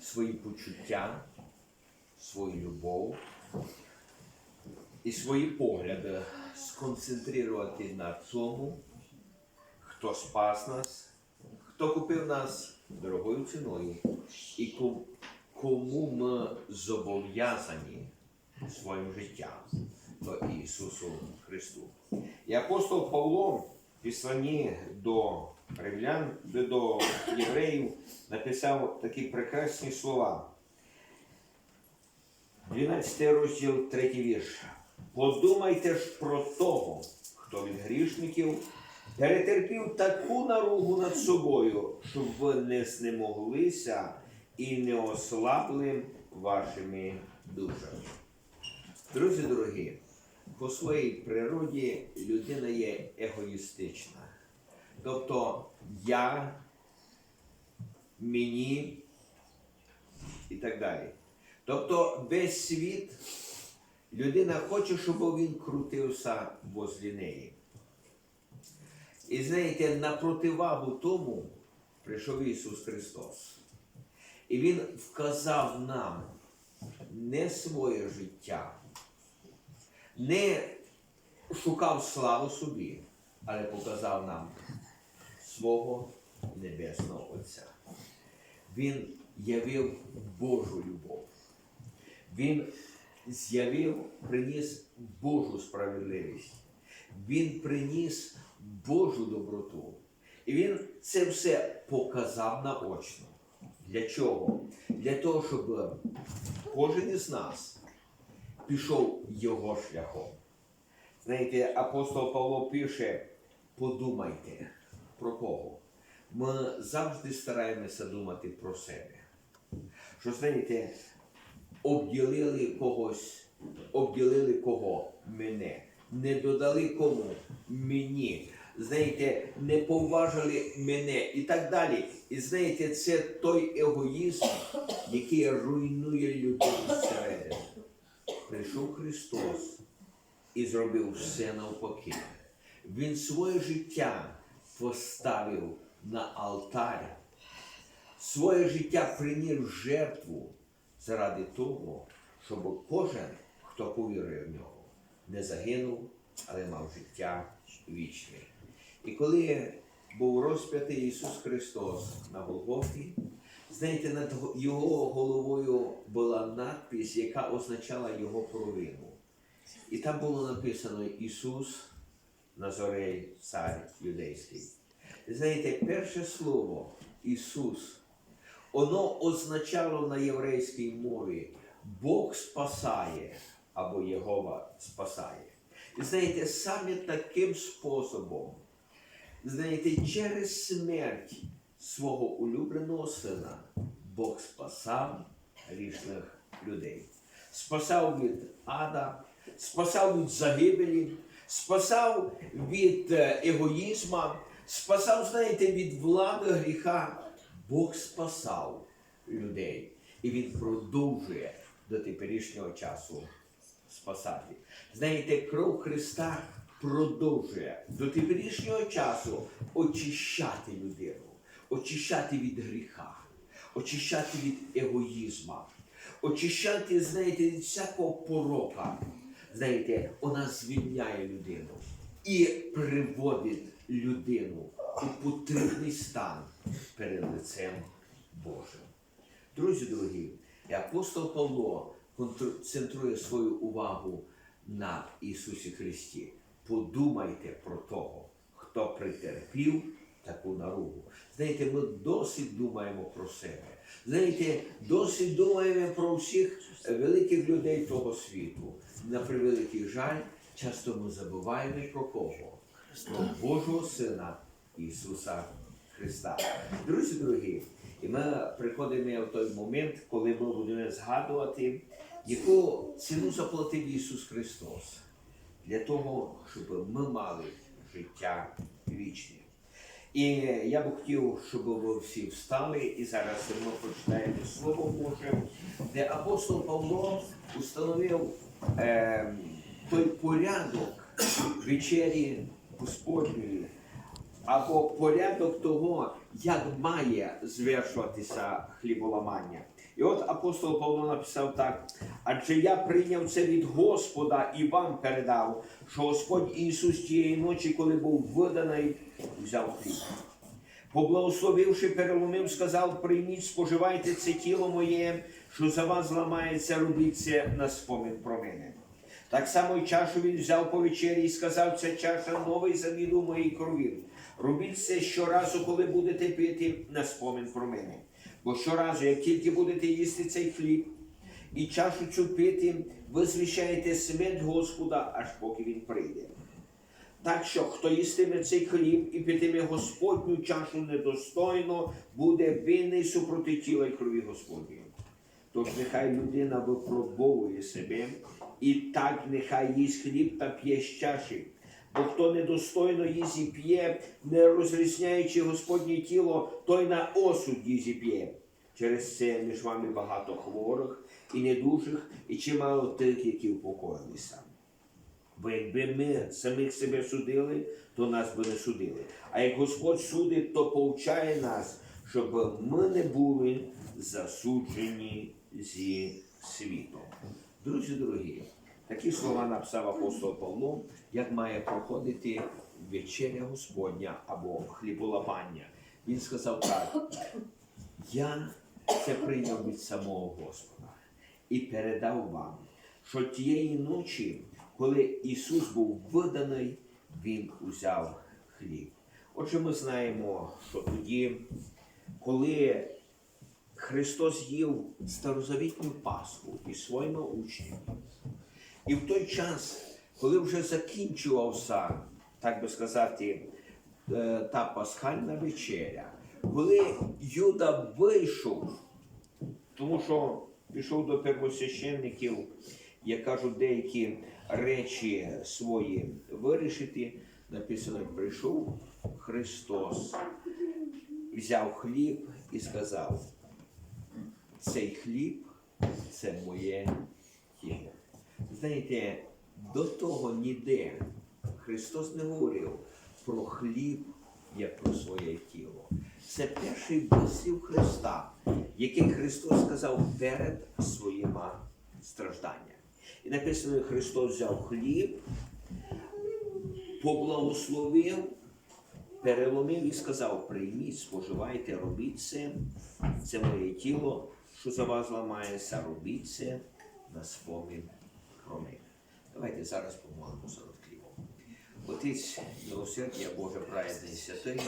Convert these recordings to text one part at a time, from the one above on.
свої почуття, свою любов і свої погляди сконцентрувати на тому, хто спас нас, хто купив нас дорогою ціною і кому ми зобов'язані своїм життям то Ісусу Христу. І апостол Павло в післанні до римлян, до євреїв написав такі прекрасні слова. 12 розділ, 3 вірш. Подумайте ж про того, хто від грішників перетерпів таку наругу над собою, щоб ви не знемоглися і не ослабли вашими душами. Друзі дорогі, по своїй природі людина є егоїстична. Тобто я, мені і так далі. Тобто весь світ людина хоче, щоб він крутився возле неї. І знаєте, на противагу тому прийшов Ісус Христос. І Він вказав нам не своє життя, не шукав славу собі, але показав нам свого Небесного Отця. Він явив Божу любов. Він з'явив, приніс Божу справедливість. Він приніс Божу доброту. І він це все показав наочно. Для чого? Для того, щоб кожен із нас пішов його шляхом. Знаєте, апостол Павло пише: подумайте про кого. Ми завжди стараємося думати про себе. Що знаєте, обділили когось, обділили кого? Мене. Не додали кому? Мені. Знаєте, не поважили мене і так далі. І знаєте, це той егоїзм, який руйнує зсередини. Прийшов Христос і зробив все навпаки. Він своє життя поставив на алтарь, своє життя приніс жертву заради того, щоб кожен, хто повірує в нього, не загинув, але мав життя вічне. І коли був розп'ятий Ісус Христос на Голгофі, знаєте, над його головою була надпись, яка означала його провину. І там було написано Ісус Назорей, цар юдейський. Знаєте, перше слово Ісус, воно означало на єврейській мові Бог спасає або Єгова спасає. Знаєте, саме таким способом, знаєте, через смерть свого улюбленого сина Бог спасав грішних людей. Спасав від ада, спасав від загибелі, спасав від е, егоїзма, спасав, знаєте, від влади гріха. Бог спасав людей. І Він продовжує до теперішнього часу спасати. Знаєте, кров Христа продовжує до теперішнього часу очищати людину, очищати від гріха, очищати від егоїзма, очищати, знаєте, від всякого порока. Знаєте, вона звільняє людину і приводить людину у потрібний стан перед лицем Божим. Друзі дорогі, апостол Павло концентрує свою увагу на Ісусі Христі. Подумайте про того, хто притерпів таку наругу. Знаєте, ми досить думаємо про себе. Знаєте, досить думаємо про всіх великих людей того світу. На превеликий жаль, часто ми забуваємо про кого? Про Божого Сина Ісуса Христа. Друзі дорогі, і ми приходимо в той момент, коли ми будемо згадувати, яку ціну заплатив Ісус Христос для того, щоб ми мали життя вічне. І я б хотів, щоб ви всі встали, і зараз ми прочитаємо Слово Боже, де апостол Павло установив е, той порядок вечері Господньої, або порядок того, як має звершуватися хліболамання. І от апостол Павло написав так: адже я прийняв це від Господа і вам передав, що Господь Ісус тієї ночі, коли був виданий, взяв хліб. Поблагословивши, переломив, сказав: прийміть, споживайте це тіло моє, що за вас зламається, робіть це на спомин про мене. Так само й чашу він взяв по вечері і сказав, ця чаша новий завід у моїй крові. Робіть це щоразу, коли будете пити на спомин про мене. Бо щоразу, як тільки будете їсти цей хліб і чашу цю пити, ви звіщаєте смерть Господа, аж поки він прийде. Так що, хто їстиме цей хліб і питиме Господню чашу недостойно, буде винний супроти тіла й крові Господньої. Тож нехай людина випробовує себе, і так нехай їсть хліб та п'є з чаші. Бо хто недостойно їсть і п'є, не розрізняючи Господнє тіло, той на осуд їсть і п'є. Через це між вами багато хворих і недужих, і чимало тих, які упокоїлися. Бо якби ми самих себе судили, то нас би не судили. А як Господь судить, то повчає нас, щоб ми не були засуджені зі світом. Друзі дорогі, такі слова написав апостол Павло, як має проходити вечеря Господня або хліболамання. Він сказав так: я це прийняв від самого Господа і передав вам, що тієї ночі, коли Ісус був виданий, Він узяв хліб. Отже, ми знаємо, що тоді, коли Христос їв старозавітню Пасху із своїми учнями, і в той час, коли вже закінчувався, так би сказати, е, та пасхальна вечеря, коли Юда вийшов, тому що пішов до первосвященників, як кажуть, деякі речі свої вирішити, написано, прийшов Христос, взяв хліб і сказав, цей хліб це моє тіло. Знаєте, до того ніде Христос не говорив про хліб як про своє тіло. Це перший вислів Христа, який Христос сказав перед своїми стражданнями. І написано, Христос взяв хліб, поблагословив, переломив і сказав: прийміть, споживайте, робіть це, це моє тіло, що за вас ламається, робіть це на спомин про мене. Давайте зараз помолимося над хлібом. Отець, милосердя Боже, праведний святий,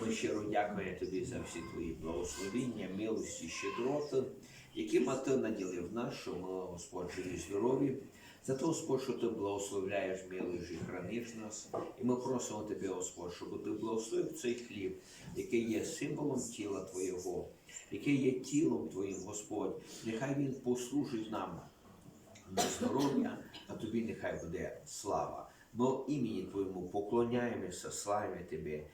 ми щиро дякуємо Тобі за всі Твої благословіння, милості, щедроти, якими Ти наділив Господь, живі здорові. За те, Господь, що Ти благословляєш, милиш і храниш нас. І ми просимо Тебе, Господь, щоб Ти благословив цей хліб, який є символом тіла Твоєго, який є тілом Твоїм, Господь. Нехай він послужить нам на здоров'я, а тобі нехай буде слава. Ми імені Твоєму поклоняємося, славимо Тебе,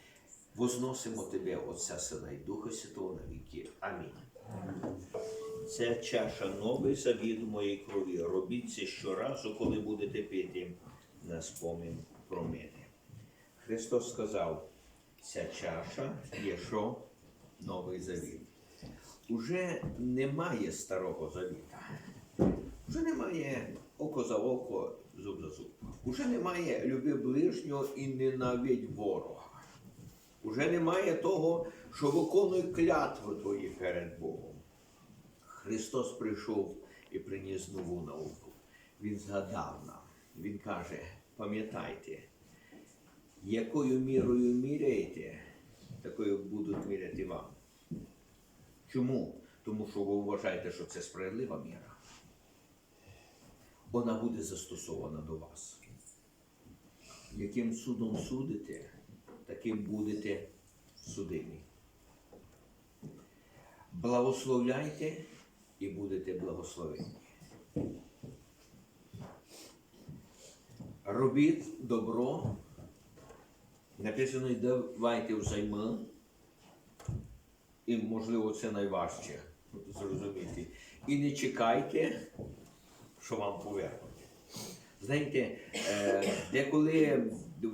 возносимо Тебе, Отця Сина і Духа Святого на віки. Амінь. Це чаша новий завід у моїй крові. Робіть це щоразу, коли будете пити на спомин про мене. Христос сказав, ця чаша є що? Новий завіт. Уже немає старого завіта. Вже немає око за око, зуб за зуб. Уже немає люби ближнього і ненавидь ворога. Уже немає того, що виконує клятви твої перед Богом. Христос прийшов і приніс нову науку. Він згадав нам. Він каже: пам'ятайте, якою мірою міряєте, такою будуть міряти вам. Чому? Тому що ви вважаєте, що це справедлива міра. Вона буде застосована до вас. Яким судом судите, таким будете судимі. Благословляйте і будете благословені. Робіть добро. Написано, давайте взайми. І, можливо, це найважче зрозуміти. І не чекайте, що вам повернуть. Знаєте, е, деколи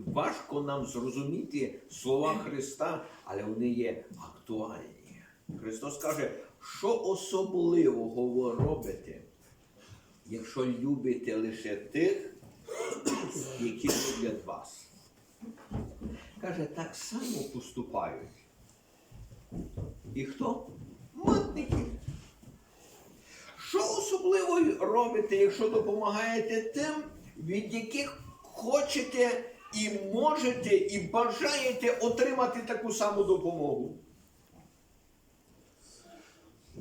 важко нам зрозуміти слова Христа, але вони є актуальні. Христос каже, що особливого ви робите, якщо любите лише тих, які люблять вас. Каже, так само поступають. І хто? Митники. Що особливо робите, якщо допомагаєте тим, від яких хочете і можете, і бажаєте отримати таку саму допомогу?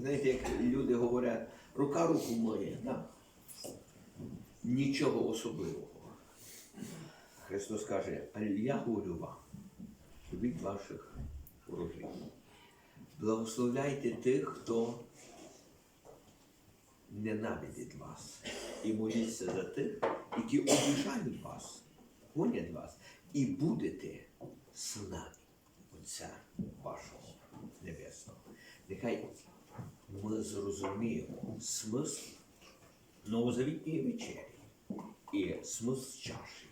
Знаєте, як люди говорять, рука руку моє, да? нічого особливого. Христос каже, а я говорю вам від ваших ворогів. Благословляйте тих, хто ненавидить вас. І моліться за тих, які обіжають вас, гонять вас, і будете синами Отця вашого Небесного. Нехай ми зрозуміємо смисл новозавітньої вечері і смисл чаші.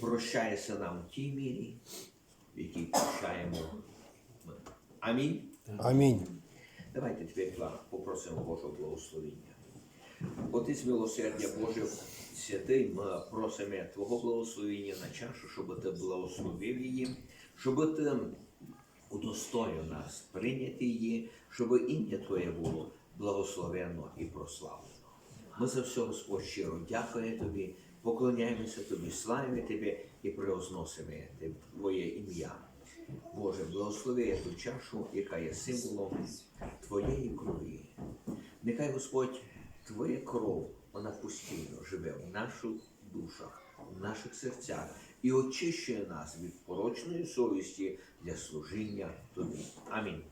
Прощається нам в тій мірі, в якій прощаємо ми. Амінь. Амінь. Давайте тепер попросимо Божого благословення. Отець милосердя Боже, святий, ми просимо Твого благословення на чашу, щоб ти благословив її, щоб ти удостоїв нас прийняти її, щоб ім'я Твоє було благословенно і прославлено. Ми за все, Господь, щиро дякуємо Тобі, поклоняємося Тобі, славимо Тебе і преозносимо Твоє ім'я. Боже, благослови ту чашу, яка є символом Твоєї крові. Нехай Господь, Твоя кров, вона постійно живе в наших душах, в наших серцях і очищує нас від порочної совісті для служіння Тобі. Амінь.